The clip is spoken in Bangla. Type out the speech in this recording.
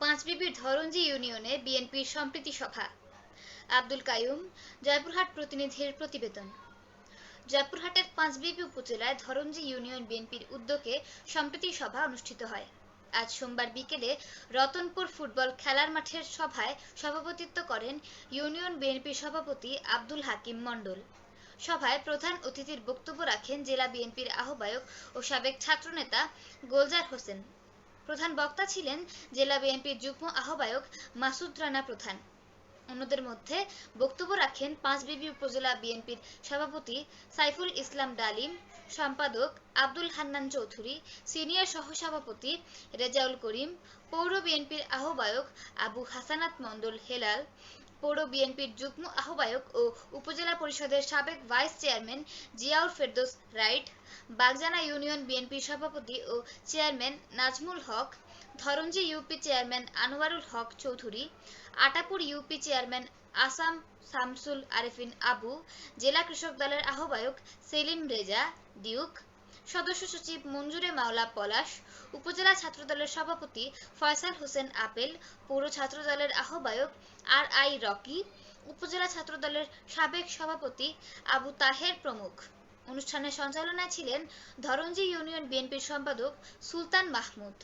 পাঁচবিবির ধরঞ্জি ইউনিয়নে বিএনপির সম্প্রীতি সভা। আব্দুল কাইয়ুম, জয়পুরহাট প্রতিনিধির প্রতিবেদন। জয়পুরহাটের পাঁচবিবি উপজেলায় ধরঞ্জি ইউনিয়ন বিএনপির উদ্যোগে সম্প্রীতি সভা অনুষ্ঠিত হয়। আজ সোমবার বিকেলে রতনপুর ফুটবল খেলার মাঠের সভায় সভাপতিত্ব করেন ইউনিয়ন বিএনপির সভাপতি আব্দুল হাকিম মণ্ডল। সভায় প্রধান অতিথির বক্তব্য রাখেন জেলা বিএনপির আহ্বায়ক ও সাবেক ছাত্রনেতা গোলজার হোসেন। প্রধান বক্তা ছিলেন জেলা বিএনপির যুগ্ম আহ্বায়ক মাসুদ রানা প্রধান। অন্যদের মধ্যে বক্তব্য রাখেন পাঁচবিবি উপজেলা বিএনপির সভাপতি সাইফুল ইসলাম ডালিম, সম্পাদক আব্দুল হান্নান চৌধুরী, সিনিয়র সহসভাপতি রেজাউল করিম, পৌর বিএনপির আহ্বায়ক আবু হাসানাত মণ্ডল হেলাল, পৌর বিএনপির যুগ্ম আহ্বায়ক ও উপজেলা পরিষদের সাবেক ভাইস চেয়ারম্যান জিয়াউর ফেরদৌস রাইট বাগজানা ইউনিয়ন বিএনপির সভাপতি ও chairman Nazmul Haque Dharanji UP chairman Anwarul Haque Chowdhury, Atapur UP chairman Asam Shamsul Arefin Abu, জেলা কৃষক দলের আহ্বায়ক সেলিম রেজা ডিউক সদস্য সচিব মঞ্জুরে মাওলা পলাশ, উপজেলা ছাত্রদলের সভাপতি ফয়সাল হোসেন আপেল, পৌর ছাত্রদলের আহ্বায়ক আর আই রকি, উপজেলা ছাত্রদলের সাবেক সভাপতি আবু তাহের প্রমুখ। অনুষ্ঠানের সঞ্চালনায় ছিলেন ধরঞ্জি ইউনিয়ন বিএনপির সম্পাদক সুলতান মাহমুদ।